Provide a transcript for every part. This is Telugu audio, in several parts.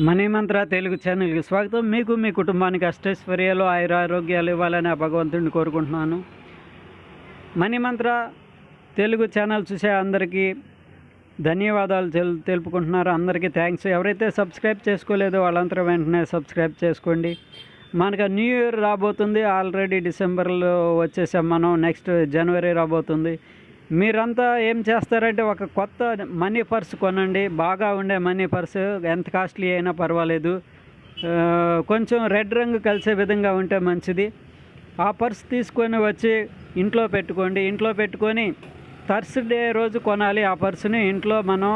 మనీ మంత్ర తెలుగు ఛానల్కి స్వాగతం. మీకు మీ కుటుంబానికి అష్టైశ్వర్యాలు ఆయురారోగ్యాలు ఇవ్వాలని ఆ భగవంతుడిని కోరుకుంటున్నాను. మనీ మంత్ర తెలుగు ఛానల్ చూసే అందరికీ ధన్యవాదాలు తెలు తెలుపుకుంటున్నారు. అందరికీ థ్యాంక్స్. ఎవరైతే సబ్స్క్రైబ్ చేసుకోలేదో వాళ్ళంతా వెంటనే సబ్స్క్రైబ్ చేసుకోండి. మనకు న్యూ ఇయర్ రాబోతుంది. ఆల్రెడీ డిసెంబర్లో వచ్చేసాం మనం. నెక్స్ట్ జనవరి రాబోతుంది. మీరంతా ఏం చేస్తారంటే ఒక కొత్త మనీ పర్స్ కొనండి. బాగా ఉండే మనీ పర్స్ ఎంత కాస్ట్లీ అయినా పర్వాలేదు. కొంచెం రెడ్ రంగు కలిసే విధంగా ఉంటే మంచిది. ఆ పర్స్ తీసుకొని వచ్చి ఇంట్లో పెట్టుకోండి. ఇంట్లో పెట్టుకొని థర్స్డే రోజు కొనాలి ఆ పర్సుని. ఇంట్లో మనం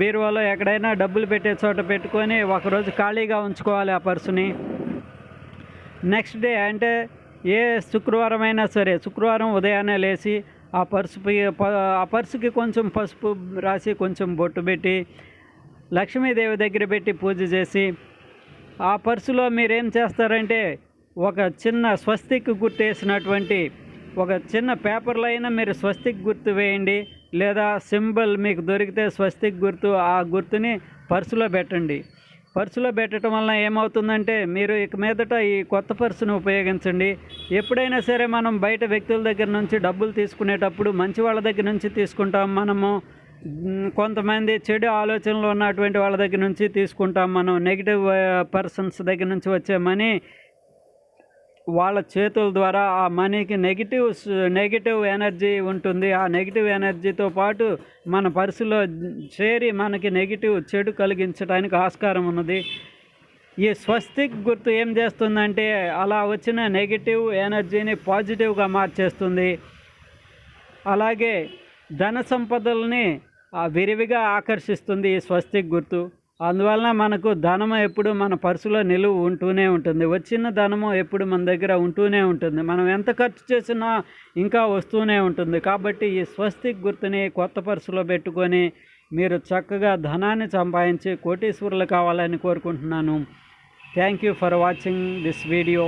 బీరువాలో ఎక్కడైనా డబ్బులు పెట్టే చోట పెట్టుకొని ఒకరోజు ఖాళీగా ఉంచుకోవాలి ఆ పర్సుని. నెక్స్ట్ డే అంటే ఏ శుక్రవారం అయినా సరే శుక్రవారం ఉదయాన్నే లేచి ఆ పర్సు ప- ఆ పర్సుకి కొంచెం పసుపు రాసి కొంచెం బొట్టు పెట్టి లక్ష్మీదేవి దగ్గర పెట్టి పూజ చేసి ఆ పర్సులో మీరేం చేస్తారంటే ఒక చిన్న స్వస్తిక్ గుర్తు వేసినటువంటి ఒక చిన్న పేపర్లో అయినా మీరు స్వస్తిక్ గుర్తు వేయండి లేదా సింబల్ మీకు దొరికితే స్వస్తిక్ గుర్తు ఆ గుర్తుని పర్సులో పెట్టండి. పర్సులో పెట్టడం వలన ఏమవుతుందంటే మీరు ఇక మీదట ఈ కొత్త పర్సును ఉపయోగించండి. ఎప్పుడైనా సరే మనం బయట వ్యక్తుల దగ్గర నుంచి డబ్బులు తీసుకునేటప్పుడు మంచి వాళ్ళ దగ్గర నుంచి తీసుకుంటాం. మనము కొంతమంది చెడు ఆలోచనలు ఉన్నటువంటి వాళ్ళ దగ్గర నుంచి తీసుకుంటాం. మనం నెగిటివ్ పర్సన్స్ దగ్గర నుంచి వచ్చే మనీ వాళ్ళ చేతుల ద్వారా ఆ మనీకి నెగిటివ్ నెగిటివ్ ఎనర్జీ ఉంటుంది. ఆ నెగిటివ్ ఎనర్జీతో పాటు మన పర్సులో చేరి మనకి నెగిటివ్ చెడు కలిగించడానికి ఆస్కారం ఉన్నది. ఈ స్వస్తిక్ గుర్తు ఏం చేస్తుందంటే అలా వచ్చిన నెగిటివ్ ఎనర్జీని పాజిటివ్గా మార్చేస్తుంది. అలాగే ధన సంపదల్ని విరివిగా ఆకర్షిస్తుంది ఈ స్వస్తిక్ గుర్తు. అందువలన మనకు ధనము ఎప్పుడు మన పర్సులో నిలువ ఉంటూనే ఉంటుంది. వచ్చిన ధనము ఎప్పుడు మన దగ్గర ఉంటూనే ఉంటుంది. మనం ఎంత ఖర్చు చేసినా ఇంకా వస్తూనే ఉంటుంది. కాబట్టి ఈ స్వస్తిక్ గుర్తుని కొత్త పర్సులో పెట్టుకొని మీరు చక్కగా ధనాన్ని సంపాదించి కోటీశ్వరులు కావాలని కోరుకుంటున్నాను. Thank you for watching this video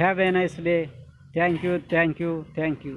have a nice day thank you thank you thank you